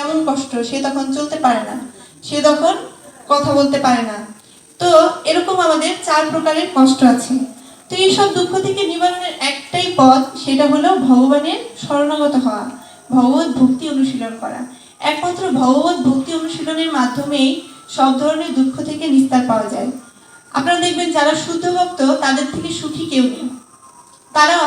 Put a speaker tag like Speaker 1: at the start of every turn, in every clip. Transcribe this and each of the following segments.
Speaker 1: কেমন কষ্ট সে তখন চলতে পারে না সে তখন কথা বলতে পারে না তো এরকম আমাদের চার প্রকারের কষ্ট আছে তো এইসব দুঃখ থেকে নিবারণের একটাই পথ সেটা হলো ভগবানের শরণাগত হওয়া ভগবত ভক্তি অনুশীলন করা একমাত্র ভগবত ভক্তি অনুশীলনের মাধ্যমেই সব ধরনের দুঃখ থেকে নিস্তার পাওয়া যায় আপনারা দেখবেন যারা শুদ্ধ ভক্ত তাদের থেকে সুখী কেউ নেই তারা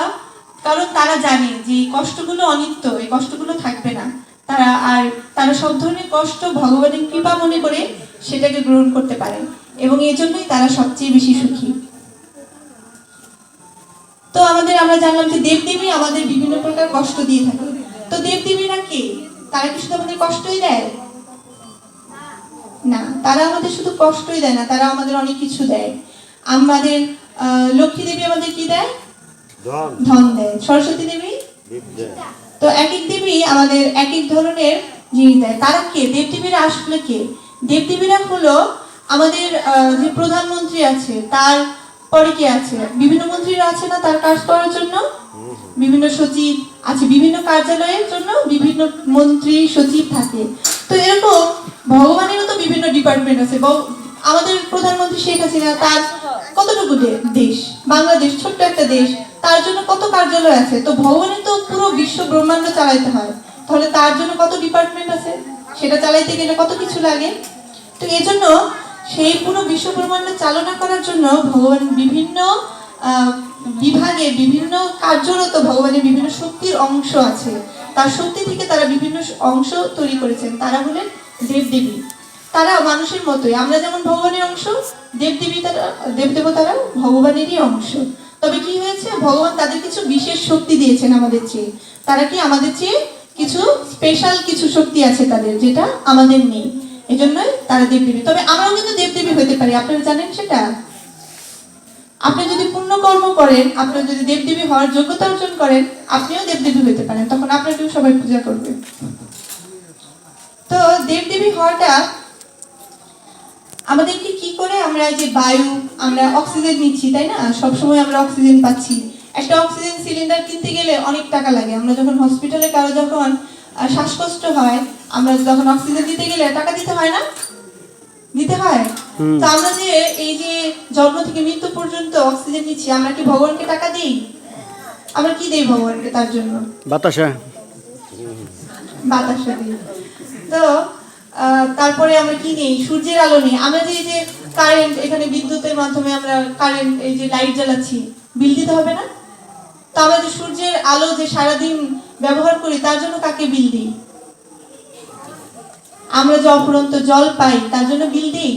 Speaker 1: কারণ তারা জানে যে কষ্টগুলো অনিত্য এই কষ্টগুলো থাকবে না তারা আর তারা সব ধরনের কষ্ট ভগবানের কৃপা মনে করে সেটাকে গ্রহণ করতে পারে এবং এই জন্যই তারা সবচেয়ে বেশি সুখী তো আমাদের আমরা জানলাম যে দেবদেবী আমাদের বিভিন্ন প্রকার কষ্ট দিয়ে থাকে তো দেবদেবীরা কে তারা কি শুধু আমাদের কষ্টই দেয় না তারা আমাদের শুধু কষ্টই দেয় না তারা আমাদের অনেক কিছু দেয় আমাদের লক্ষ্মী দেবী আমাদের কি দেয় ধন দেয় সরস্বতী দেবী তো এক এক দেবী আমাদের এক এক ধরনের জিনিস দেয় তারা কে দেবদেবীরা আসলে কে দেবদেবীরা হলো আমাদের যে প্রধানমন্ত্রী আছে তার পরে কে আছে বিভিন্ন মন্ত্রীরা আছে না তার কাজ করার জন্য বিভিন্ন সচিব আছে বিভিন্ন কার্যালয়ের জন্য বিভিন্ন মন্ত্রী সচিব থাকে তো এরকম ভগবানেরও তো বিভিন্ন ডিপার্টমেন্ট আছে আমাদের প্রধানমন্ত্রী শেখ হাসিনা তার কতটুকু দেশ বাংলাদেশ ছোট্ট একটা দেশ তার জন্য কত কার্যালয় আছে তো ভবনে তো পুরো বিশ্ব ব্রহ্মাণ্ড চালাইতে হয় তাহলে তার জন্য কত ডিপার্টমেন্ট আছে সেটা চালাইতে গেলে কত কিছু লাগে তো এজন্য সেই পুরো বিশ্ব ব্রহ্মাণ্ড চালনা করার জন্য ভগবান বিভিন্ন বিভাগে বিভিন্ন কার্যরত ভগবানের বিভিন্ন শক্তির অংশ আছে তার শক্তি থেকে তারা বিভিন্ন অংশ তৈরি করেছেন তারা হলেন দেবদেবী তারা মানুষের মতোই আমরা যেমন ভগবানের অংশ দেব দেবতারা ভগবানেরই অংশ তবে কি হয়েছে ভগবান তাদের কিছু বিশেষ শক্তি দিয়েছেন আমাদের চেয়ে তারা কি আমাদের চেয়ে কিছু স্পেশাল কিছু শক্তি আছে তাদের যেটা আমাদের নেই এই জন্যই তারা দেবদেবী তবে আমরাও কিন্তু দেবদেবী হতে পারি আপনারা জানেন সেটা আপনি যদি পূর্ণ কর্ম করেন আপনার যদি দেবদেবী হওয়ার যোগ্যতা অর্জন করেন আপনিও দেবদেবী হতে পারেন তখন আপনাকেও সবাই পূজা করবে তো দেবদেবী হওয়াটা আমাদেরকে কি করে আমরা যে বায়ু আমরা অক্সিজেন নিচ্ছি তাই না সবসময় আমরা অক্সিজেন পাচ্ছি একটা অক্সিজেন সিলিন্ডার কিনতে গেলে অনেক টাকা লাগে আমরা যখন হসপিটালে কারো যখন শ্বাসকষ্ট হয় আমরা যখন অক্সিজেন দিতে গেলে টাকা দিতে হয় না দিতে হয় তো আমরা যে এই যে জন্ম থেকে মৃত্যু পর্যন্ত অক্সিজেন নিচ্ছি আমরা কি ভগবানকে টাকা দিই আমরা কি দিই ভগবানকে তার জন্য বাতাসা বাতাসা দিই তো তারপরে আমরা কি নেই সূর্যের আলো নেই আমরা যে যে কারেন্ট এখানে বিদ্যুতের মাধ্যমে আমরা কারেন্ট এই যে লাইট জ্বালাচ্ছি বিল দিতে হবে না তো আমরা যে সূর্যের আলো যে সারাদিন ব্যবহার করি তার জন্য কাকে বিল দিই আমরা যে অপরন্ত জল পাই তার জন্য বিল দিই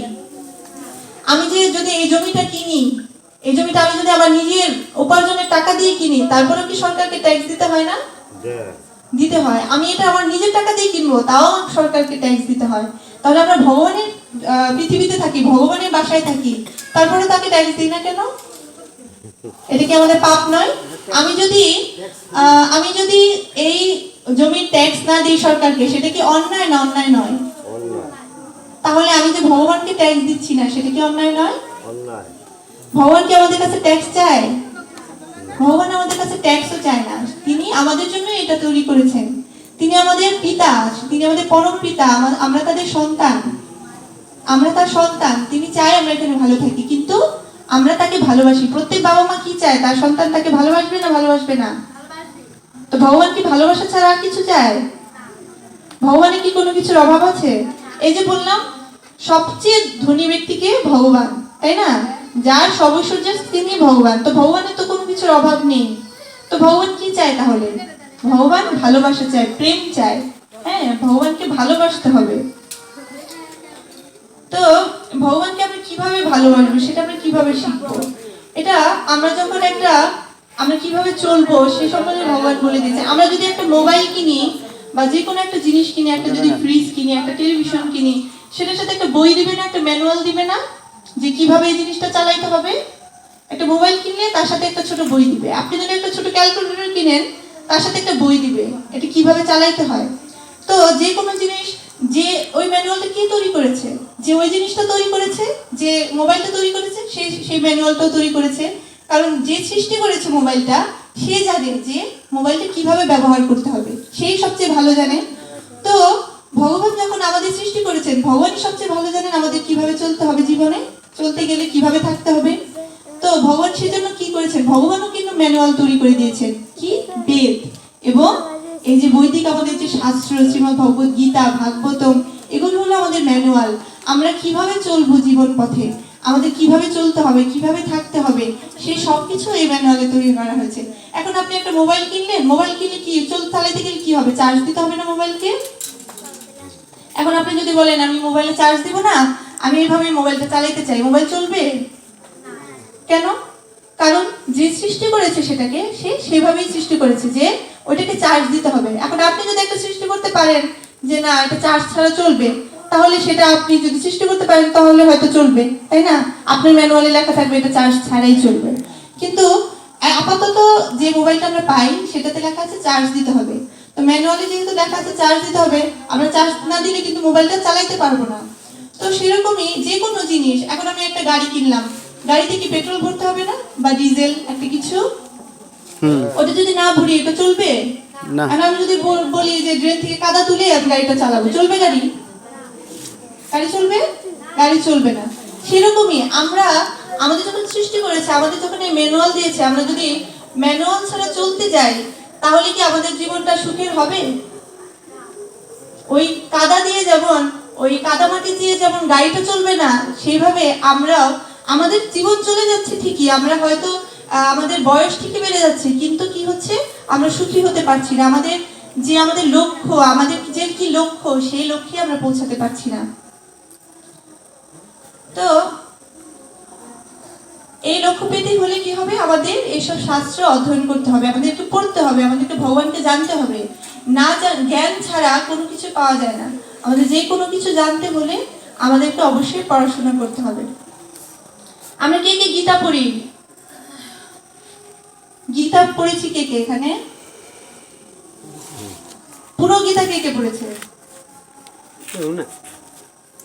Speaker 1: আমি যে যদি এই জমিটা কিনি এই জমিটা আমি যদি আমার নিজের উপার্জনের টাকা দিয়ে কিনি তারপরেও কি সরকারকে ট্যাক্স দিতে হয় না দিতে হয় আমি এটা আমার নিজের টাকা দিয়ে কিনবো তাও সরকারকে ট্যাক্স দিতে হয় তাহলে আমরা ভগবানের পৃথিবীতে থাকি ভগবানের বাসায় থাকি তারপরে তাকে ট্যাক্স দিই না কেন এটা কি আমাদের পাপ নয় আমি যদি আমি যদি এই জমির ট্যাক্স না দিই সরকারকে সেটা কি অন্যায় না অন্যায় নয় তাহলে আমি যে ভগবানকে ট্যাক্স দিচ্ছি না সেটা কি অন্যায় নয় ভগবান কি আমাদের কাছে ট্যাক্স চায় ভগবান আমাদের কাছে ট্যাক্সও চায় না তিনি আমাদের জন্য এটা তৈরি করেছেন তিনি আমাদের পিতা তিনি আমাদের পরম পিতা আমরা তাদের সন্তান আমরা তার সন্তান তিনি চাই আমরা এখানে ভালো থাকি কিন্তু আমরা তাকে ভালোবাসি প্রত্যেক বাবা মা কি চায় তার সন্তান তাকে ভালোবাসবে না ভালোবাসবে না তো ভগবান কি ভালোবাসা ছাড়া আর কিছু চায় ভগবানের কি কোনো কিছুর অভাব আছে এই যে বললাম সবচেয়ে ধনী ব্যক্তিকে ভগবান তাই না যার সর্বসূর্য তিনি ভগবান তো ভগবানের তো কোনো কিছুর অভাব নেই তো ভগবান কি চায় তাহলে ভগবান ভালোবাসা চায় প্রেম চায় হ্যাঁ ভগবানকে ভালোবাসতে হবে তো ভগবানকে আমরা কিভাবে ভালোবাসবো সেটা আমরা কিভাবে শিখবো এটা আমরা যখন একটা আমরা কিভাবে চলবো সে সম্বন্ধে ভগবান বলে দিয়েছে আমরা যদি একটা মোবাইল কিনি বা যে কোনো একটা জিনিস কিনি একটা যদি ফ্রিজ হ্যাঁ। কিনি একটা টেলিভিশন কিনি সেটার সাথে একটা বই দিবে না একটা ম্যানুয়াল দিবে না যে কিভাবে এই জিনিসটা চালাইতে হবে একটা মোবাইল কিনলে তার সাথে একটা ছোট বই দিবে আপনি যদি একটা ছোট ক্যালকুলেটর কিনেন তার সাথে একটা বই দিবে এটা কিভাবে চালাইতে হয় তো যে কোনো জিনিস যে ওই ম্যানুয়ালটা কে তৈরি করেছে যে ওই জিনিসটা তৈরি করেছে যে মোবাইলটা তৈরি করেছে সে সেই ম্যানুয়ালটাও তৈরি করেছে কারণ যে সৃষ্টি করেছে মোবাইলটা সে জানে যে মোবাইলটা কিভাবে ব্যবহার করতে হবে সেই সবচেয়ে ভালো জানে তো ভগবান যখন আমাদের সৃষ্টি করেছেন ভগবানই সবচেয়ে ভালো জানেন আমাদের কিভাবে চলতে হবে জীবনে চলতে গেলে কিভাবে থাকতে হবে তো ভগবান সেজন্য কি করেছেন ভগবানও কিন্তু ম্যানুয়াল তৈরি করে দিয়েছেন কি বেদ এবং এই যে বৈদিক আমাদের যে শাস্ত্র শ্রীমদ ভগবত গীতা ভাগবতম এগুলো হলো আমাদের ম্যানুয়াল আমরা কিভাবে চলবো জীবন পথে আমাদের কিভাবে চলতে হবে কিভাবে থাকতে হবে সেই সব কিছু এই ম্যানুয়ালে তৈরি করা হয়েছে এখন আপনি একটা মোবাইল কিনলেন মোবাইল কিনলে কি চলতে থেকে কি হবে চার্জ দিতে হবে না মোবাইলকে এখন আপনি যদি বলেন আমি মোবাইলে চার্জ দিব না আমি এইভাবে মোবাইলটা চালাইতে চাই মোবাইল চলবে কেন কারণ যে সৃষ্টি করেছে সেটাকে সে সেভাবেই সৃষ্টি করেছে যে ওইটাকে চার্জ দিতে হবে এখন আপনি যদি একটা সৃষ্টি করতে পারেন যে না এটা চার্জ ছাড়া চলবে তাহলে সেটা আপনি যদি সৃষ্টি করতে পারেন তাহলে হয়তো চলবে তাই না আপনার ম্যানুয়ালি লেখা থাকবে এটা চার্জ ছাড়াই চলবে কিন্তু আপাতত যে মোবাইলটা আমরা পাই সেটাতে লেখা আছে চার্জ দিতে হবে তো ম্যানুয়ালি যেহেতু দেখা যাচ্ছে চার্জ দিতে হবে আমরা চার্জ না দিলে কিন্তু মোবাইলটা চালাইতে পারবো না তো সেরকমই যে কোনো জিনিস এখন আমি একটা গাড়ি কিনলাম গাড়িতে কি পেট্রোল ভরতে হবে না বা ডিজেল একটা কিছু ওটা যদি না ভরি এটা চলবে এখন আমি যদি বলি যে ড্রেন থেকে কাদা তুলে আমি গাড়িটা চালাবো চলবে গাড়ি গাড়ি চলবে গাড়ি চলবে না সেরকমই আমরা আমাদের যখন সৃষ্টি করেছে আমাদের যখন এই ম্যানুয়াল দিয়েছে আমরা যদি ম্যানুয়াল ছাড়া চলতে যাই তাহলে কি আমাদের জীবনটা সুখের হবে ওই কাদা দিয়ে যেমন ওই কাদামাটি দিয়ে যেমন গাড়িটা চলবে না সেইভাবে আমরাও আমাদের জীবন চলে যাচ্ছে ঠিকই আমরা হয়তো আমাদের বয়স ঠিকই বেড়ে যাচ্ছে কিন্তু কি হচ্ছে আমরা সুখী হতে পারছি না আমাদের যে আমাদের লক্ষ্য আমাদের যে কি লক্ষ্য সেই লক্ষ্যে আমরা পৌঁছাতে পারছি না তো এই লক্ষ্য পেতে হলে কি হবে আমাদের এইসব শাস্ত্র অধ্যয়ন করতে হবে আমাদেরকে পড়তে হবে আমাদেরকে ভগবানকে জানতে হবে না জ্ঞান ছাড়া কোনো কিছু পাওয়া যায় না আমাদের যে কোনো কিছু জানতে হলে আমাদেরকে অবশ্যই পড়াশোনা করতে হবে আমরা কে কে গীতা পড়ি গীতা পড়েছি কে কে এখানে পুরো গীতা কে কে পড়েছে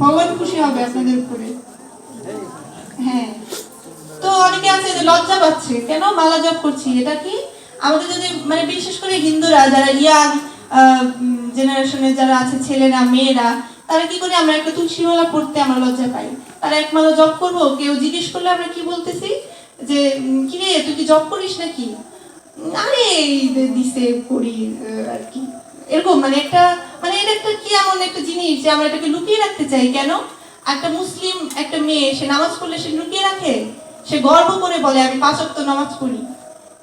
Speaker 1: ভগবান খুশি হবে আপনাদের উপরে হ্যাঁ তো অনেকে আছে যে লজ্জা পাচ্ছে কেন মালা জপ করছি এটা কি আমাদের যদি মানে বিশেষ করে হিন্দুরা যারা ইয়াং জেনারেশনের যারা আছে ছেলেরা মেয়েরা তারা কি করে আমরা একটা তুলসী তুলসীমালা পড়তে আমরা লজ্জা পাই তারা এক মালা জব করবো কেউ জিজ্ঞেস করলে আমরা কি বলতেছি যে কি রে তুই কি জব করিস নাকি আরে দিছে করি আর কি এরকম মানে একটা মানে এটা একটা কি এমন একটা জিনিস যে আমরা এটাকে লুকিয়ে রাখতে চাই কেন একটা মুসলিম একটা মেয়ে সে নামাজ পড়লে সে লুকিয়ে রাখে সে গর্ব করে বলে আমি পাঁচ অক্ত নামাজ পড়ি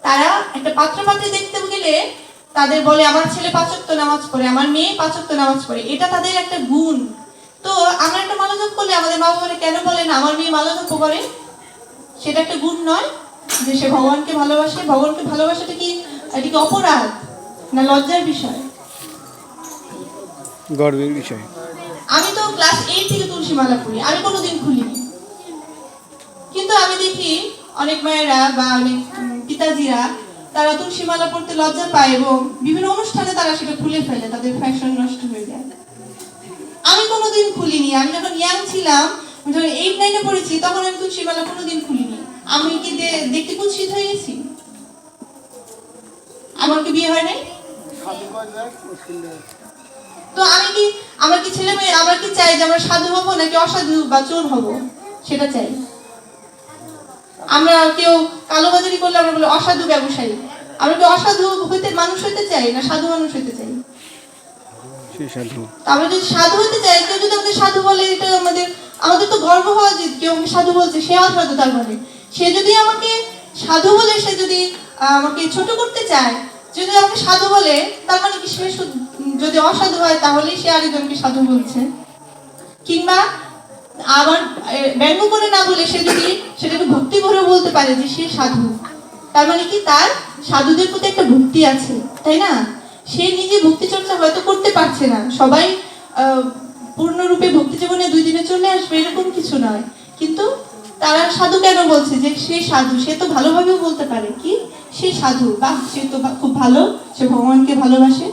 Speaker 1: তারা একটা পাত্র পাত্রে দেখতে গেলে তাদের বলে আমার ছেলে পাঁচ অক্ত নামাজ পড়ে আমার মেয়ে পাঁচ অক্ত নামাজ পড়ে এটা তাদের একটা গুণ তো আমরা একটা মালাজপ করলে আমাদের মা বাবা কেন বলে না আমার মেয়ে মালাজপ করে সেটা একটা গুণ নয় যে সে ভগবানকে ভালোবাসে ভগবানকে ভালোবাসাটা কি এটা কি অপরাধ না লজ্জার বিষয়
Speaker 2: গর্বের বিষয়
Speaker 1: আমি তো ক্লাস এইট থেকে তুলসী মালা করি আমি কোনোদিন খুলিনি কিন্তু আমি দেখি অনেক মায়েরা বা অনেক পিতাজিরা তারা তুলসী মালা পড়তে লজ্জা পায় এবং বিভিন্ন অনুষ্ঠানে তারা সেটা খুলে ফেলে তাদের ফ্যাশন নষ্ট হয়ে যায় আমি কোনোদিন খুলিনি আমি যখন ইয়াং ছিলাম যখন এইট নাইনে পড়েছি তখন আমি তুলসী মালা কোনোদিন খুলিনি আমি কি দেখতে কুৎসিত হয়ে গেছি আমার কি বিয়ে হয় নাই তো আমি কি আমার কি ছেলে মেয়ে আমরা কি চাই যে আমরা সাধু হবো নাকি অসাধু বা চোর হবো সেটা চাই আমরা কেউ কালোবাজারি করলে আমরা বলি অসাধু ব্যবসায়ী আমরা কি অসাধু হইতে মানুষ হইতে চাই না সাধু মানুষ হইতে চাই আমরা যদি সাধু চাই কেউ যদি আমাদের সাধু বলে এটা আমাদের আমাদের তো গর্ব হওয়া উচিত কেউ সাধু বলছে সে অসাধু তার মানে সে যদি আমাকে সাধু বলে সে যদি আমাকে ছোট করতে চায় যদি আপনি সাধু বলে তার মানে কি সে যদি অসাধু হয় তাহলে সে আরেকজনকে সাধু বলছে কিংবা আবার ব্যঙ্গ করে না বলে সে যদি সেটাকে ভক্তি ভরে বলতে পারে যে সে সাধু তার মানে কি তার সাধুদের প্রতি একটা ভক্তি আছে তাই না সে নিজে ভক্তি চর্চা হয়তো করতে পারছে না সবাই পূর্ণরূপে ভক্তি জীবনে দুই দিনে চলে আসবে এরকম কিছু নয় কিন্তু তারা সাধু কেন বলছে যে সে সাধু সে তো ভালোভাবেও বলতে পারে কি সে সাধু বা সে তো খুব ভালো সে ভগবানকে ভালোবাসে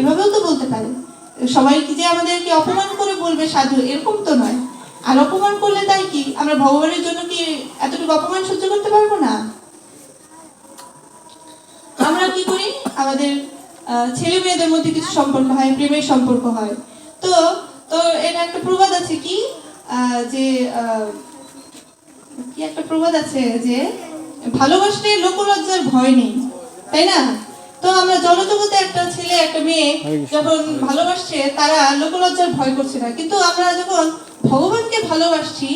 Speaker 1: এভাবেও তো বলতে পারে সবাই কি যে আমাদেরকে অপমান করে বলবে সাধু এরকম তো নয় আর অপমান করলে তাই কি আমরা ভগবানের জন্য কি এতটুকু অপমান সহ্য করতে পারবো না আমরা কি করি আমাদের ছেলে মেয়েদের মধ্যে কিছু সম্পর্ক হয় প্রেমের সম্পর্ক হয় তো তো এটা একটা প্রবাদ আছে কি যে কি একটা প্রবাদ আছে যে ভালোবাসলে লোকলজ্জার ভয় নেই তাই না তো আমরা একটা ছেলে একটা মেয়ে যখন ভালোবাসছে তারা লোকলজ্জার ভয় করছে না কিন্তু আমরা যখন ভগবানকে ভালোবাসছি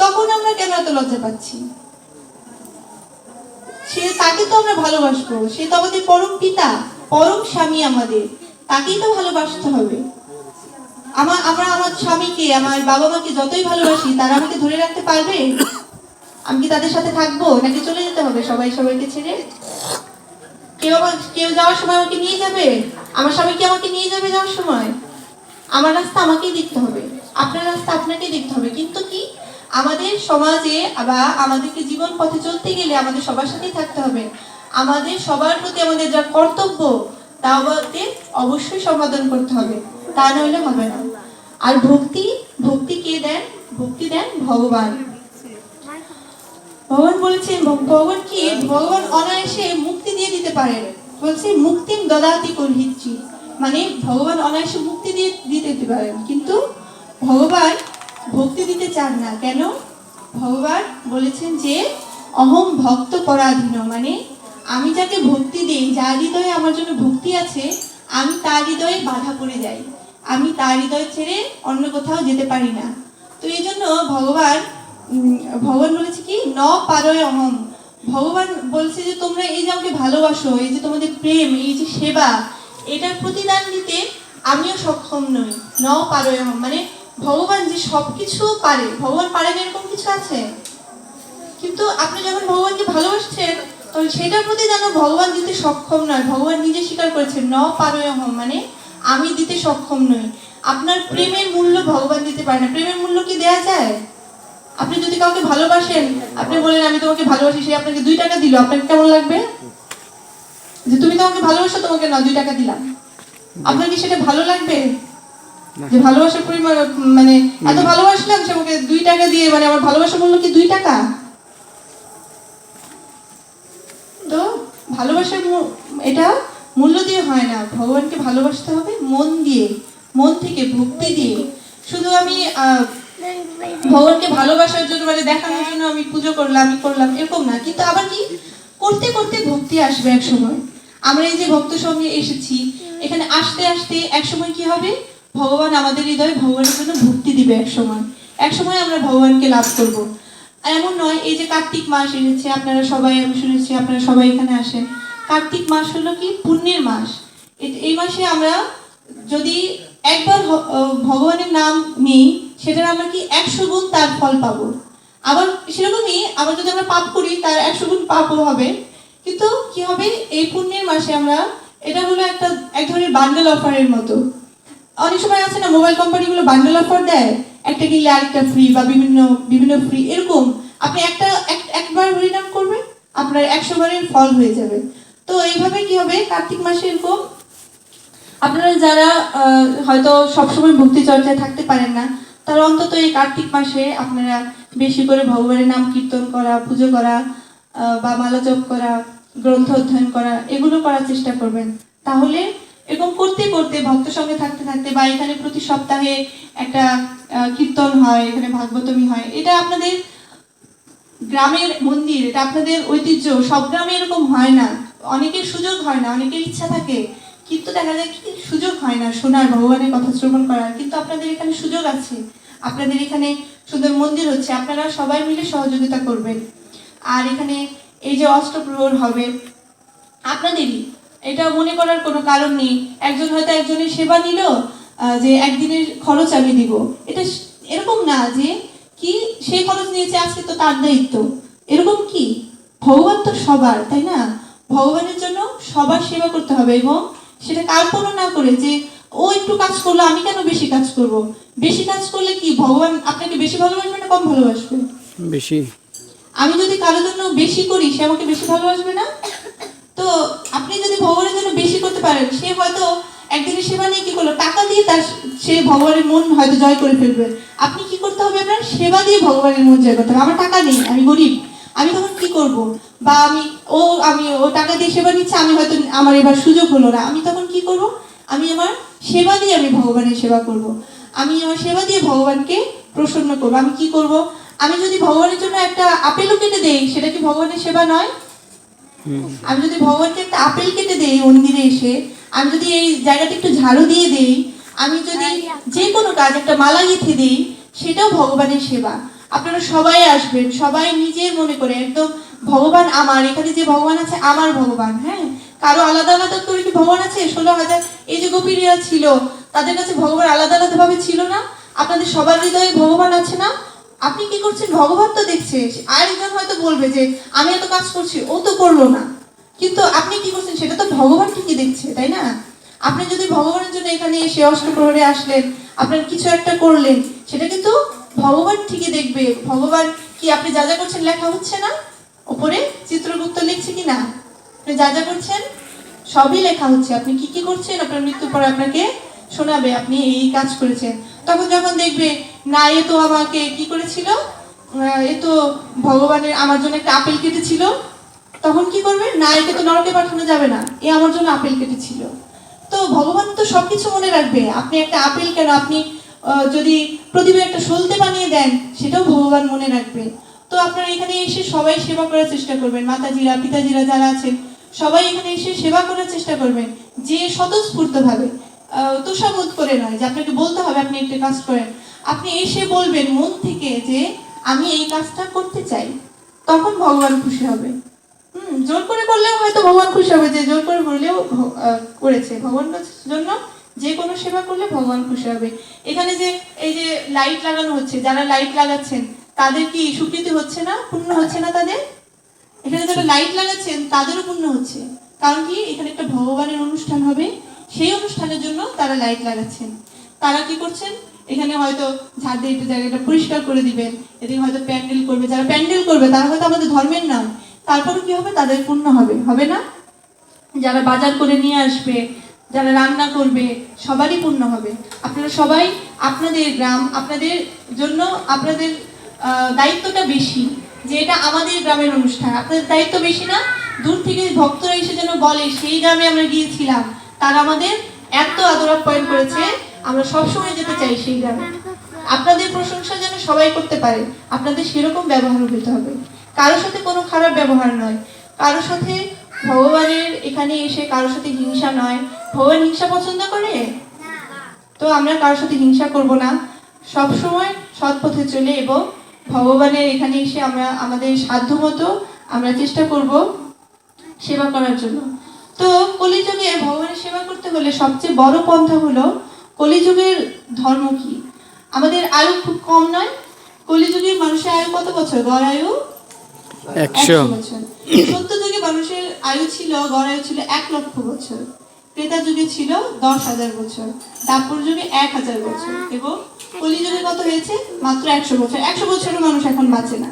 Speaker 1: তখন আমরা কেন এত লজ্জা পাচ্ছি সে তাকে তো আমরা ভালোবাসবো সে তো আমাদের পরম পিতা পরম স্বামী আমাদের তাকেই তো ভালোবাসতে হবে আমার আমরা আমার স্বামীকে আমার বাবা মাকে যতই ভালোবাসি তারা আমাকে ধরে রাখতে পারবে আমি কি তাদের সাথে থাকবো নাকি চলে যেতে হবে সবাই সবাইকে ছেড়ে কেউ কেউ যাওয়ার সময় আমাকে নিয়ে যাবে আমার স্বামী কি আমাকে নিয়ে যাবে যাওয়ার সময় আমার রাস্তা আমাকেই দেখতে হবে আপনার রাস্তা আপনাকেই দেখতে হবে কিন্তু কি আমাদের সমাজে বা আমাদেরকে জীবন পথে চলতে গেলে আমাদের সবার সাথেই থাকতে হবে আমাদের সবার প্রতি আমাদের যা কর্তব্য তা আমাদের অবশ্যই সমাধান করতে হবে তা নইলে হবে না আর ভক্তি ভক্তি কে দেন ভক্তি দেন ভগবান ভগবান বলেছেন ভগবান কি ভগবান অনায়াসে মুক্তি দিয়ে দিতে পারেন বলছে মুক্তিম দদাতি করিচ্ছি মানে ভগবান অনায়াসে মুক্তি দিয়ে দিতে দিতে পারেন কিন্তু ভগবান ভক্তি দিতে চান না কেন ভগবান বলেছেন যে অহম ভক্ত পরাধীন মানে আমি যাকে ভক্তি দিই যার হৃদয়ে আমার জন্য ভক্তি আছে আমি তার হৃদয়ে বাধা পড়ে যাই আমি তার হৃদয় ছেড়ে অন্য কোথাও যেতে পারি না তো এই জন্য ভগবান ভগবান বলেছে কি ন পারয় অহম ভগবান বলছে যে তোমরা এই যে আমাকে ভালোবাসো এই যে তোমাদের প্রেম এই যে সেবা এটার প্রতিদান দিতে আমিও সক্ষম নই ন পারয় অহম মানে ভগবান যে সব কিছু পারে ভগবান পারে এরকম কিছু আছে কিন্তু আপনি যখন ভগবানকে ভালোবাসছেন তখন সেটার প্রতি যেন ভগবান দিতে সক্ষম নয় ভগবান নিজে স্বীকার করেছেন ন পারয় অহম মানে আমি দিতে সক্ষম নই আপনার মানে প্রেমের মূল্য ভগবান দিতে পারে না প্রেমের মূল্য কি দেয়া যায় আপনি যদি কাউকে ভালোবাসেন আপনি বলেন আমি তোমাকে ভালোবাসি সে আপনাকে দুই টাকা দিল আপনাকে কেমন লাগবে যে তুমি তো আমাকে ভালোবাসো তোমাকে না দুই টাকা দিলাম আপনার কি সেটা ভালো লাগবে যে ভালোবাসার পরিমাণ মানে এত ভালোবাসলাম সে আমাকে দুই টাকা দিয়ে মানে আমার ভালোবাসা মূল্য কি দুই টাকা তো ভালোবাসার এটা মূল্য দিয়ে হয় না ভগবানকে ভালোবাসতে হবে মন দিয়ে মন থেকে ভক্তি দিয়ে শুধু আমি আহ ভগবানকে ভালোবাসার জন্য মানে দেখানোর জন্য আমি পুজো করলাম আমি করলাম এরকম না কিন্তু আবার কি করতে করতে ভক্তি আসবে এক সময় আমরা এই যে ভক্ত সঙ্গে এসেছি এখানে আসতে আসতে এক সময় কি হবে ভগবান আমাদের হৃদয়ে ভগবানের জন্য ভক্তি দিবে এক সময় এক সময় আমরা ভগবানকে লাভ করব এমন নয় এই যে কার্তিক মাস এসেছে আপনারা সবাই আমি শুনেছি আপনারা সবাই এখানে আসেন কার্তিক মাস হলো কি পুণ্যের মাস এই মাসে আমরা যদি একবার ভগবানের নাম নিই সেটার আমরা কি একশো গুণ তার ফল পাব আবার সেরকমই আবার যদি আমরা পাপ করি তার একশো গুণ পাপও হবে কিন্তু কি হবে এই পুণ্যের মাসে আমরা এটা হলো একটা এক ধরনের বান্ডেল অফারের মতো অনেক সময় আছে না মোবাইল কোম্পানিগুলো বান্ডেল অফার দেয় একটা কিনলে আরেকটা ফ্রি বা বিভিন্ন বিভিন্ন ফ্রি এরকম আপনি একটা একবার হরিনাম করবেন আপনার একশো বারের ফল হয়ে যাবে তো এইভাবে কি হবে কার্তিক মাসে এরকম আপনারা যারা হয়তো সবসময় ভক্তি চর্চায় থাকতে পারেন না তারা অন্তত এই কার্তিক মাসে আপনারা বেশি করে ভগবানের নাম কীর্তন করা পুজো করা বা মালা করা গ্রন্থ অধ্যয়ন করা এগুলো করার চেষ্টা করবেন তাহলে এরকম করতে করতে ভক্ত সঙ্গে থাকতে থাকতে বা এখানে প্রতি সপ্তাহে একটা কীর্তন হয় এখানে ভাগবতমী হয় এটা আপনাদের গ্রামের মন্দির এটা আপনাদের ঐতিহ্য সব গ্রামে এরকম হয় না অনেকের সুযোগ হয় না অনেকের ইচ্ছা থাকে কিন্তু দেখা যায় কি সুযোগ হয় না শোনার ভগবানের কথা শ্রবণ করার কিন্তু আপনাদের এখানে সুযোগ আছে আপনাদের এখানে সুন্দর মন্দির হচ্ছে আপনারা সবাই মিলে সহযোগিতা করবেন আর এখানে এই যে অষ্টপ্রহর হবে আপনাদেরই এটা মনে করার কোনো কারণ নেই একজন হয়তো একজনের সেবা নিল যে একদিনের খরচ আমি দিব এটা এরকম না যে কি সে খরচ নিয়েছে আজকে তো তার দায়িত্ব এরকম কি ভগবান তো সবার তাই না ভগবানের জন্য সবার সেবা করতে হবে এবং সেটা কল্পনা না করে যে ও একটু কাজ করলো আমি কেন বেশি কাজ করব বেশি কাজ করলে কি ভগবান আপনাকে বেশি ভালোবাসবে না কম ভালোবাসবে বেশি আমি যদি কারো জন্য বেশি করি সে আমাকে বেশি ভালোবাসবে না তো আপনি যদি ভগবানের জন্য বেশি করতে পারেন সে হয়তো একদিনের সেবা নিয়ে কি করলো টাকা দিয়ে তার সে ভগবানের মন হয়তো জয় করে ফেলবে আপনি কি করতে হবে আপনার সেবা দিয়ে ভগবানের মন জয় করতে হবে আমার টাকা নেই আমি গরিব আমি তখন কি করব বা আমি ও আমি ও টাকা দিয়ে সেবা নিচ্ছে আমি হয়তো আমার এবার সুযোগ হলো না আমি তখন কি করব আমি আমার সেবা দিয়ে আমি ভগবানের সেবা করব। আমি আমার সেবা দিয়ে ভগবানকে প্রসন্ন করবো আমি কি করব আমি যদি ভগবানের জন্য একটা আপেলও কেটে দেই সেটা কি ভগবানের সেবা নয় আমি যদি ভগবানকে একটা আপেল কেটে দেই মন্দিরে এসে আমি যদি এই জায়গাটা একটু ঝাড়ু দিয়ে দেই আমি যদি আচ্ছা। যে কোনো কাজ একটা মালা গেঁথে দিই সেটাও ভগবানের সেবা আপনারা সবাই আসবেন সবাই নিজে মনে করে একদম ভগবান আমার এখানে যে ভগবান আছে আমার ভগবান হ্যাঁ কারো আলাদা আলাদা তো কি ভগবান আছে ষোলো হাজার এই যে গোপীরা ছিল তাদের কাছে ভগবান আলাদা আলাদা ভাবে ছিল না আপনাদের সবার হৃদয়ে ভগবান আছে না আপনি কি করছেন ভগবান তো দেখছে আরেকজন হয়তো বলবে যে আমি এত কাজ করছি ও তো করলো না কিন্তু আপনি কি করছেন সেটা তো ভগবান ঠিকই দেখছে তাই না আপনি যদি ভগবানের জন্য এখানে এসে অষ্টপ্রহরে আসলেন আপনার কিছু একটা করলেন সেটা কিন্তু ভগবান ঠিকই দেখবে ভগবান কি আপনি যা যা করছেন লেখা হচ্ছে না ওপরে চিত্রগুপ্ত লিখছে কি না আপনি যা যা করছেন সবই লেখা হচ্ছে আপনি কি কি করছেন আপনার মৃত্যুর পরে আপনাকে শোনাবে আপনি এই কাজ করেছেন তখন যখন দেখবে না এ তো আমাকে কি করেছিল এ তো ভগবানের আমার জন্য একটা আপেল কেটেছিল তখন কি করবে না একে তো নরকে পাঠানো যাবে না এ আমার জন্য আপেল কেটেছিল তো ভগবান তো সবকিছু মনে রাখবে আপনি একটা আপেল কেন আপনি যদি প্রদীপে একটা সলতে বানিয়ে দেন সেটাও ভগবান মনে রাখবেন তো আপনারা এখানে এসে সবাই সেবা করার চেষ্টা করবেন মাতাজিরা পিতাজিরা যারা আছেন সবাই এখানে এসে সেবা করার চেষ্টা করবেন যে স্বতঃস্ফূর্তভাবে তোষাবোধ করে নয় যে আপনাকে বলতে হবে আপনি একটা কাজ করেন আপনি এসে বলবেন মন থেকে যে আমি এই কাজটা করতে চাই তখন ভগবান খুশি হবে হুম জোর করে করলেও হয়তো ভগবান খুশি হবে যে জোর করে করলেও করেছে ভগবানের জন্য যে কোনো সেবা করলে ভগবান খুশি হবে এখানে যে এই যে লাইট লাগানো হচ্ছে যারা লাইট লাগাচ্ছেন তাদের কি স্বীকৃতি হচ্ছে না পূর্ণ হচ্ছে না তাদের এখানে যারা লাইট লাগাচ্ছেন তাদেরও পূর্ণ হচ্ছে কারণ কি এখানে একটা ভগবানের অনুষ্ঠান হবে সেই অনুষ্ঠানের জন্য তারা লাইট লাগাচ্ছেন তারা কি করছেন এখানে হয়তো ঝাড় দিয়ে একটু জায়গাটা পরিষ্কার করে দিবেন এদিকে হয়তো প্যান্ডেল করবে যারা প্যান্ডেল করবে তারা হয়তো আমাদের ধর্মের নাম তারপরে কি হবে তাদের পূর্ণ হবে হবে না যারা বাজার করে নিয়ে আসবে যারা রান্না করবে সবারই পূর্ণ হবে আপনারা সবাই আপনাদের গ্রাম আপনাদের জন্য আপনাদের দায়িত্বটা বেশি যে এটা আমাদের গ্রামের অনুষ্ঠান আপনাদের দায়িত্ব বেশি না দূর থেকে ভক্তরা এসে যেন বলে সেই গ্রামে আমরা গিয়েছিলাম তারা আমাদের এত আদর আপ্যায়ন করেছে আমরা সবসময় যেতে চাই সেই গ্রামে আপনাদের প্রশংসা যেন সবাই করতে পারে আপনাদের সেরকম ব্যবহার হতে হবে কারোর সাথে কোনো খারাপ ব্যবহার নয় কারোর সাথে ভগবানের এখানে এসে কারোর সাথে হিংসা নয় ভগবান হিংসা পছন্দ করে তো আমরা কারোর সাথে হিংসা করব না সব সময় সৎ পথে চলে এবং ভগবানের এখানে এসে আমরা আমাদের সাধ্য মতো আমরা চেষ্টা করব সেবা করার জন্য তো কলিযুগে ভগবানের সেবা করতে হলে সবচেয়ে বড় পন্থা হলো কলিযুগের ধর্ম কি আমাদের আয়ু খুব কম নয় কলিযুগের মানুষের আয়ু কত বছর গড় আয়ু একশো বছর সত্য আয়ু ছিল গড় আয়ু ছিল এক লক্ষ বছর ক্রেতা যুগে ছিল দশ হাজার বছর দাপর যুগে এক হাজার বছর এবং কলি যুগে কত হয়েছে মাত্র একশো বছর একশো বছরও মানুষ এখন বাঁচে না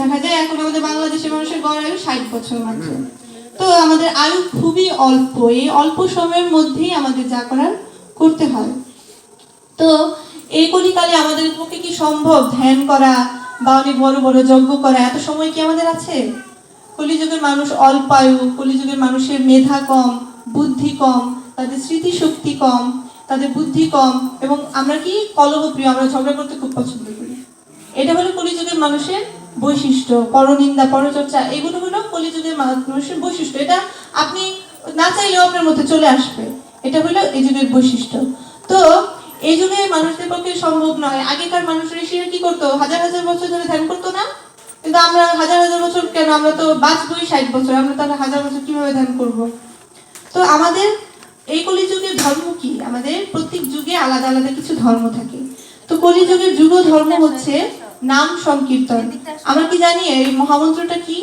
Speaker 1: দেখা যায় এখন আমাদের বাংলাদেশের মানুষের গড় আয়ু ষাট বছর বাঁচে তো আমাদের আয়ু খুবই অল্প এই অল্প সময়ের মধ্যেই আমাদের যা করার করতে হয় তো এই কলিকালে আমাদের পক্ষে কি সম্ভব ধ্যান করা বা অনেক বড় বড় যজ্ঞ করা এত সময় কি আমাদের আছে কলিযুগের মানুষ অল্পায়ু কলিযুগের মানুষের মেধা কম বুদ্ধি কম তাদের স্মৃতিশক্তি কম তাদের বুদ্ধি কম এবং আমরা কি কলহপ্রিয় আমরা ঝগড়া করতে খুব পছন্দ করি এটা হলো কলিযুগের মানুষের বৈশিষ্ট্য পরনিন্দা পরচর্চা এগুলো হলো কলিযুগের মানুষের বৈশিষ্ট্য এটা আপনি না চাইলেও আপনার মধ্যে চলে আসবে এটা হলো এই যুগের বৈশিষ্ট্য তো এই যুগে মানুষদের পক্ষে সম্ভব নয় আগেকার মানুষরা ঋষিরা কি করতো হাজার হাজার বছর ধরে ধ্যান করতো না কিন্তু আমরা হাজার হাজার বছর কেন আমরা তো বাঁচবই ষাট বছর আমরা তাহলে হাজার বছর কিভাবে ধ্যান করব তো আমাদের এই কলিযুগের ধর্ম কি আমাদের প্রত্যেক যুগে আলাদা আলাদা কিছু ধর্ম থাকে তো কলিযুগের যুগ ধর্ম আচ্ছা, হচ্ছে আচ্ছা। নাম সংকীর্তন আমরা কি জানি এই মহামন্ত্রটা কি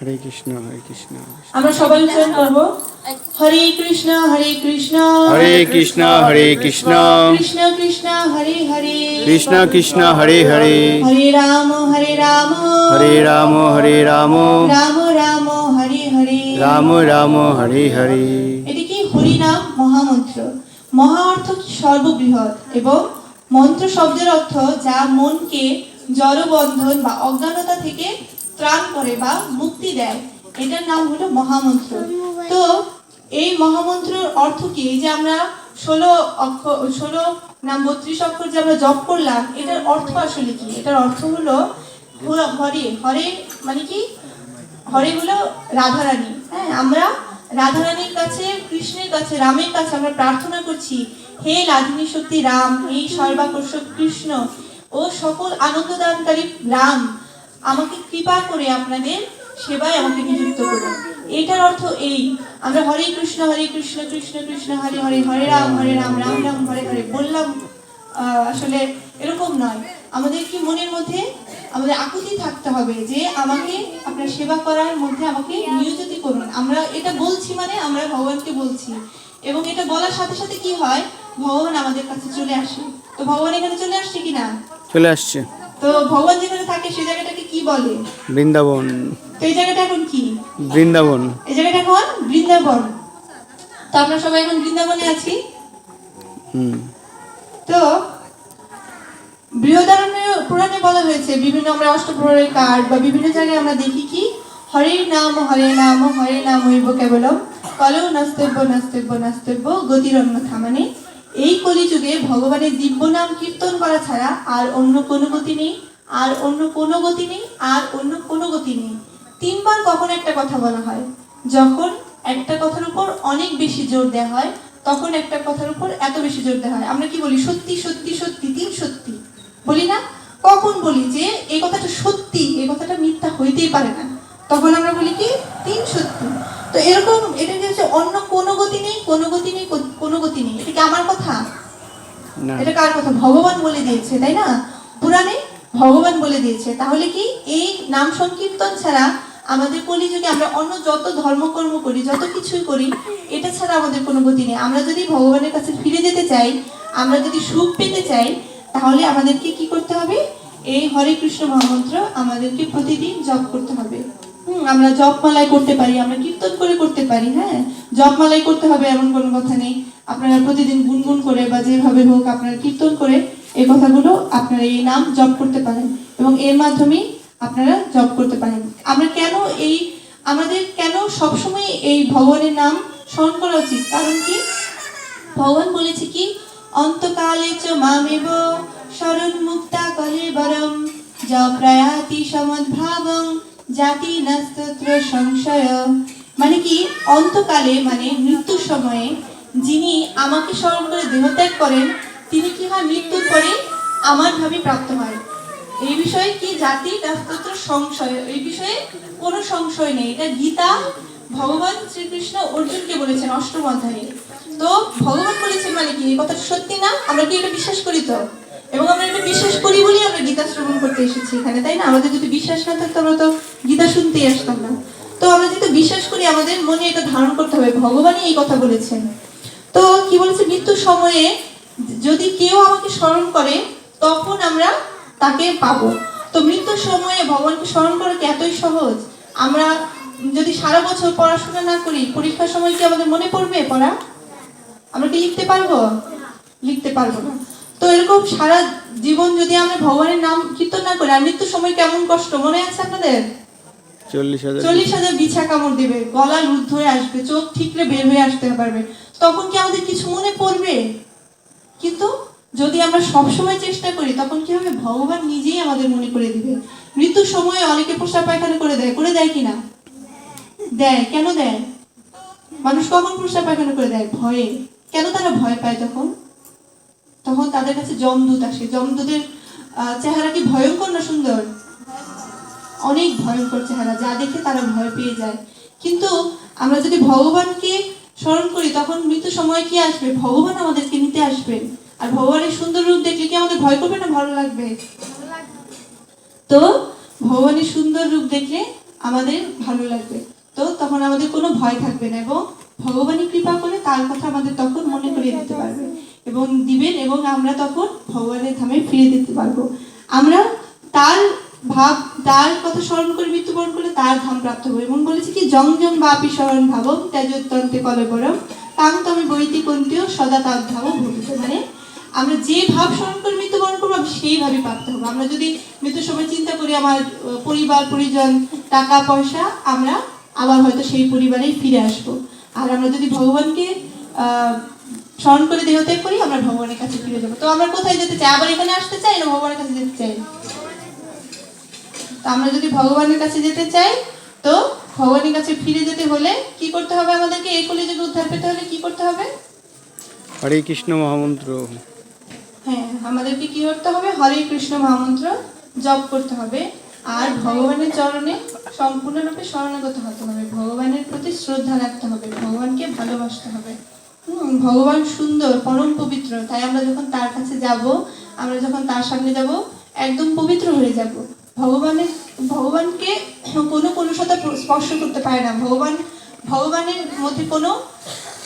Speaker 2: হরে কৃষ্ণ হরে কৃষ্ণ
Speaker 1: আমরা সবাই উচ্চারণ করব হরে কৃষ্ণ হরে কৃষ্ণ
Speaker 2: হরে কৃষ্ণ হরে কৃষ্ণ
Speaker 1: কৃষ্ণ কৃষ্ণ হরে হরে
Speaker 2: কৃষ্ণ কৃষ্ণ হরে হরে
Speaker 1: হরে রাম হরে রাম
Speaker 2: হরে রাম হরে রাম
Speaker 1: রাম রাম হরে হরে
Speaker 2: রাম রাম হরে হরে
Speaker 1: এটি কি হরি নাম মহামন্ত্র মহা অর্থ সর্ববৃহৎ এবং মন্ত্র শব্দের অর্থ যা মনকে জড়বন্ধন বা অজ্ঞানতা থেকে ত্রাণ করে বা মুক্তি দেয় এটার নাম হলো মহামন্ত্র তো এই মহামন্ত্রের অর্থ কি এই যে আমরা ষোলো অক্ষর ষোলো নাম বত্রিশ অক্ষর যে আমরা জপ করলাম এটার অর্থ আসলে কি এটার অর্থ হলো হরে হরে মানে কি হরে হলো রাধারানী হ্যাঁ আমরা রাধারানীর কাছে কৃষ্ণের কাছে রামের কাছে আমরা প্রার্থনা করছি হে লাধিনী শক্তি রাম হে সর্বাকর্ষক কৃষ্ণ ও সকল আনন্দদানকারী রাম আমাকে কৃপা করে আপনাদের সেবায় আমাকে নিযুক্ত করুন এটার অর্থ এই আমরা হরে কৃষ্ণ হরে কৃষ্ণ কৃষ্ণ কৃষ্ণ হরে হরে হরে রাম হরে রাম রাম রাম হরে হরে বললাম আসলে এরকম নয় আমাদের কি মনের মধ্যে আমাদের আকুতি থাকতে হবে যে আমাকে আপনার সেবা করার মধ্যে আমাকে নিয়োজিত করুন আমরা এটা বলছি মানে আমরা ভগবানকে বলছি এবং এটা বলার সাথে সাথে কি হয় ভগবান আমাদের কাছে চলে আসে তো ভগবান এখানে চলে আসছে কিনা চলে আসছে তো ভগবান যেখানে থাকে সেই জায়গাটাকে কি বলে বৃন্দাবন তো এই জায়গাটা এখন কি বৃন্দাবন এই জায়গাটা এখন বৃন্দাবন তো আমরা সবাই এখন বৃন্দাবনে আছি তো বৃহদারণ্য পুরাণে বলা হয়েছে বিভিন্ন আমরা অষ্টপ্রহরের কার্ড বা বিভিন্ন জায়গায় আমরা দেখি কি হরে নাম হরে নাম হরে নাম হইব কেবলম কলেও নাস্তব্য নাস্তব্য নাস্তব্য গতিরণ্য থামানে এই কলিযুগে ভগবানের দিব্য নাম কীর্তন করা ছাড়া আর অন্য কোনো গতি নেই আর অন্য কোনো গতি নেই আর অন্য কোনো গতি নেই তিনবার কখন একটা কথা বলা হয় যখন একটা কথার উপর অনেক বেশি জোর দেওয়া হয় তখন একটা কথার উপর এত বেশি জোর দেওয়া হয় আমরা কি বলি সত্যি সত্যি সত্যি তিন সত্যি বলি না কখন বলি যে এই কথাটা সত্যি এই কথাটা মিথ্যা হইতেই পারে না তখন আমরা বলি কি তিন সত্যি তো এরকম এটা হচ্ছে অন্য কোনো গতি নেই কোনো গতি নেই কোনো গতি নেই এটা কি আমার কথা এটা কার কথা ভগবান বলে দিয়েছে তাই না পুরাণে ভগবান বলে দিয়েছে তাহলে কি এই নাম সংকীর্তন ছাড়া আমাদের কলিযুগে আমরা অন্য যত ধর্মকর্ম করি যত কিছুই করি এটা ছাড়া আমাদের কোনো গতি নেই আমরা যদি ভগবানের কাছে ফিরে যেতে চাই আমরা যদি সুখ পেতে চাই তাহলে আমাদেরকে কি করতে হবে এই হরে কৃষ্ণ মহামন্ত্র আমাদেরকে প্রতিদিন জপ করতে হবে আমরা আমরা মালাই করতে পারি আমরা কীর্তন করে করতে পারি হ্যাঁ মালাই করতে হবে এমন কোনো কথা নেই আপনারা প্রতিদিন গুনগুন করে বা যেভাবে হোক আপনারা কীর্তন করে এই কথাগুলো আপনারা এই নাম জপ করতে পারেন এবং এর মাধ্যমেই আপনারা জপ করতে পারেন আমরা কেন এই আমাদের কেন সবসময় এই ভগবানের নাম স্মরণ করা উচিত কারণ কি ভগবান বলেছে কি অন্তকালে চ মামেব শরণ মুক্তা কলে বরম জপ্রয়াতি সমদ্ভাবং জাতি নাস্তত্র সংশয় মানে কি অন্তকালে মানে মৃত্যুর সময়ে যিনি আমাকে স্মরণ করে দেহত্যাগ করেন তিনি কি হয় মৃত্যুর পরে আমার ভাবে প্রাপ্ত হয় এই বিষয়ে কি জাতি নাস্তত্র সংশয় এই বিষয়ে কোনো সংশয় নেই এটা গীতা ভগবান শ্রীকৃষ্ণ অর্জুনকে বলেছেন অষ্টম অধ্যায়ে তো ভগবান বলেছেন মানে কি কথা সত্যি না আমরা কি এটা বিশ্বাস করি তো এবং আমরা এটা বিশ্বাস করি বলেই আমরা গীতা শ্রবণ করতে এসেছি এখানে তাই না আমাদের যদি বিশ্বাস না থাকতো আমরা তো গীতা শুনতেই আসতাম না তো আমরা যেহেতু বিশ্বাস করি আমাদের মনে এটা ধারণ করতে হবে ভগবানই এই কথা বলেছেন তো কি বলেছে মৃত্যু সময়ে যদি কেউ আমাকে স্মরণ করে তখন আমরা তাকে পাব তো মৃত্যুর সময়ে ভগবানকে স্মরণ করা কি এতই সহজ আমরা যদি সারা বছর পড়াশোনা না করি পরীক্ষার সময় কি আমাদের মনে পড়বে পড়া আমরা কি লিখতে পারবো লিখতে পারবো না তো এরকম সারা জীবন যদি আমরা ভগবানের নাম কীর্তন না করি আর মৃত্যুর সময় কেমন কষ্ট মনে আছে আপনাদের চল্লিশ হাজার বিছা কামড় গলা রুদ্ধ হয়ে আসবে চোখ ঠিকরে বের হয়ে আসতে পারবে তখন কি আমাদের কিছু মনে পড়বে কিন্তু যদি আমরা সবসময় চেষ্টা করি তখন কি হবে ভগবান নিজেই আমাদের মনে করে দিবে মৃত্যুর সময়ে অনেকে প্রস্রাব পায়খানা করে দেয় করে দেয় কিনা দেয় কেন দেয় মানুষ কখন প্রস্রাব পায়খানা করে দেয় ভয়ে কেন তারা ভয় পায় তখন তখন তাদের কাছে জমদূত আসে জমদূতের চেহারা কি ভয়ঙ্কর না সুন্দর অনেক ভয়ঙ্কর চেহারা যা দেখে তারা ভয় পেয়ে যায় কিন্তু আমরা যদি ভগবানকে স্মরণ করি তখন মৃত্যু সময় কি আসবে ভগবান আমাদেরকে নিতে আসবেন আর ভগবানের সুন্দর রূপ দেখলে কি আমাদের ভয় করবে না ভালো লাগবে তো ভগবানের সুন্দর রূপ দেখলে আমাদের ভালো লাগবে তো তখন আমাদের কোনো ভয় থাকবে না এবং ভগবানের কৃপা করে তার কথা আমাদের তখন মনে করিয়ে দিতে পারবে এবং দিবেন এবং আমরা তখন ভগবানের ধামে ফিরে দিতে পারবো আমরা তার ভাব তার কথা স্মরণ করে মৃত্যুবরণ করলে তার ধাম প্রাপ্ত হবে এবং বলেছে কি জং জং বাপি স্মরণ ভাবম তেজতন্ত্রে কলবরম তাং তবে বৈতি কন্তীয় সদা তার ধামও ভবিত মানে আমরা যে ভাব স্মরণ করে মৃত্যুবরণ করবো সেইভাবে প্রাপ্ত হবো আমরা যদি মৃত্যুর সময় চিন্তা করি আমার পরিবার পরিজন টাকা পয়সা আমরা আবার হয়তো সেই পরিবারেই ফিরে আসবো আর আমরা যদি ভগবানকে স্মরণ করে দেহ ত্যাগ করি আমরা ভগবানের কাছে ফিরে যাবো তো আমরা কোথায় যেতে চাই আবার এখানে আসতে চাই না ভগবানের কাছে যেতে চাই তো আমরা যদি ভগবানের কাছে যেতে চাই তো ভগবানের কাছে ফিরে যেতে হলে কি করতে হবে আমাদেরকে এই কলি কলিযুগে উদ্ধার পেতে হলে কি করতে হবে
Speaker 2: হরে কৃষ্ণ মহামন্ত্র
Speaker 1: হ্যাঁ আমাদেরকে কি করতে হবে হরে কৃষ্ণ মহামন্ত্র জপ করতে হবে আর ভগবানের চরণে সম্পূর্ণরূপে শরণাগত হতে হবে ভগবানের প্রতি শ্রদ্ধা রাখতে হবে ভগবানকে ভালোবাসতে হবে ভগবান সুন্দর পরম পবিত্র তাই আমরা যখন তার কাছে যাব আমরা যখন তার সামনে যাব একদম পবিত্র হয়ে যাব ভগবানের ভগবানকে কোনো কোনো সাথে স্পর্শ করতে পারে না ভগবান ভগবানের মধ্যে কোনো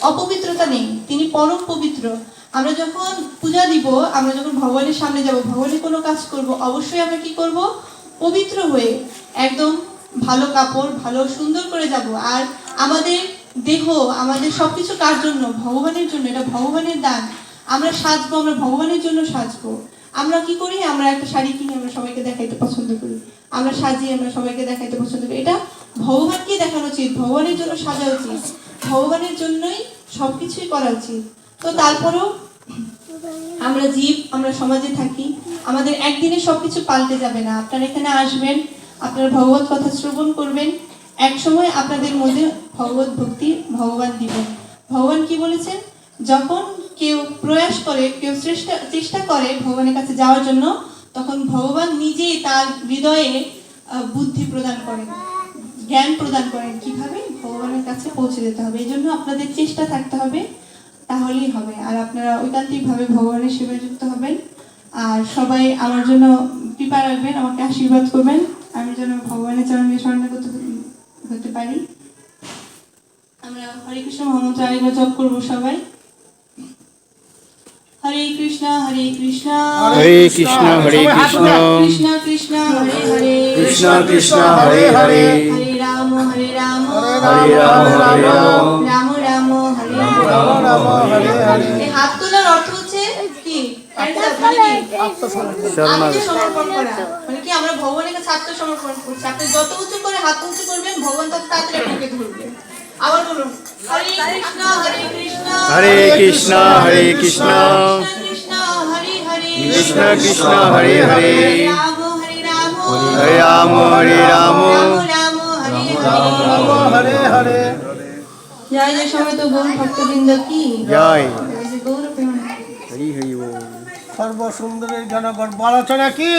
Speaker 1: অপবিত্রতা নেই তিনি পরম পবিত্র আমরা যখন পূজা দিব আমরা যখন ভগবানের সামনে যাব ভগবানের কোনো কাজ করব অবশ্যই আমরা কি করব পবিত্র হয়ে একদম ভালো কাপড় ভালো সুন্দর করে যাব আর আমাদের দেহ আমাদের সবকিছু কার জন্য ভগবানের জন্য এটা ভগবানের দান আমরা সাজবো আমরা ভগবানের জন্য সাজবো আমরা কি করি আমরা একটা শাড়ি কিনে আমরা সবাইকে দেখাইতে পছন্দ করি আমরা সাজিয়ে আমরা সবাইকে দেখাইতে পছন্দ করি এটা ভগবানকে দেখানো উচিত ভগবানের জন্য সাজা উচিত ভগবানের জন্যই সব কিছুই করা উচিত তো তারপরেও আমরা জীব আমরা সমাজে থাকি আমাদের একদিনে সবকিছু পাল্টে যাবে না আপনারা এখানে আসবেন আপনারা ভগবত কথা শ্রবণ করবেন একসময় আপনাদের মধ্যে ভগবত ভক্তি ভগবান দিবেন ভগবান কি বলেছেন যখন কেউ প্রয়াস করে কেউ চেষ্টা চেষ্টা করে ভগবানের কাছে যাওয়ার জন্য তখন ভগবান নিজেই তার হৃদয়ে বুদ্ধি প্রদান করেন জ্ঞান প্রদান করেন কিভাবে ভগবানের কাছে পৌঁছে যেতে হবে এই জন্য আপনাদের চেষ্টা থাকতে হবে তাহলেই হবে আর আপনারা ঐকান্তিকভাবে ভগবানের সেবা যুক্ত হবেন আর সবাই আমার জন্য কৃপা রাখবেন আমাকে আশীর্বাদ করবেন আমি যেন ভগবানের চরণে স্মরণ করতে হতে পারি আমরা হরে কৃষ্ণ মহামন্ত্র জপ করবো সবাই হরে কৃষ্ণ হরে কৃষ্ণ
Speaker 2: হরে কৃষ্ণ হরে কৃষ্ণ
Speaker 1: কৃষ্ণ কৃষ্ণ হরে হরে
Speaker 2: কৃষ্ণ কৃষ্ণ হরে হরে
Speaker 1: হরে রাম হরে রাম হরে
Speaker 2: রাম হরে রাম রাম
Speaker 1: রাম রাম রাম হরে হরে হাত তোলার অর্থ হরে
Speaker 2: কৃষ্ণ হরে কৃষ্ণ
Speaker 1: কৃষ্ণ
Speaker 2: কৃষ্ণ হরে হরে হরে রাম হরে রাম
Speaker 1: রাম রাম হরে হরে জয় জয় সময় তো গৌর ভক্তবৃন্দ কি জয় গৌর
Speaker 2: হরি হরি
Speaker 3: সর্বসুন্দরের জনগণ বলছ নাকি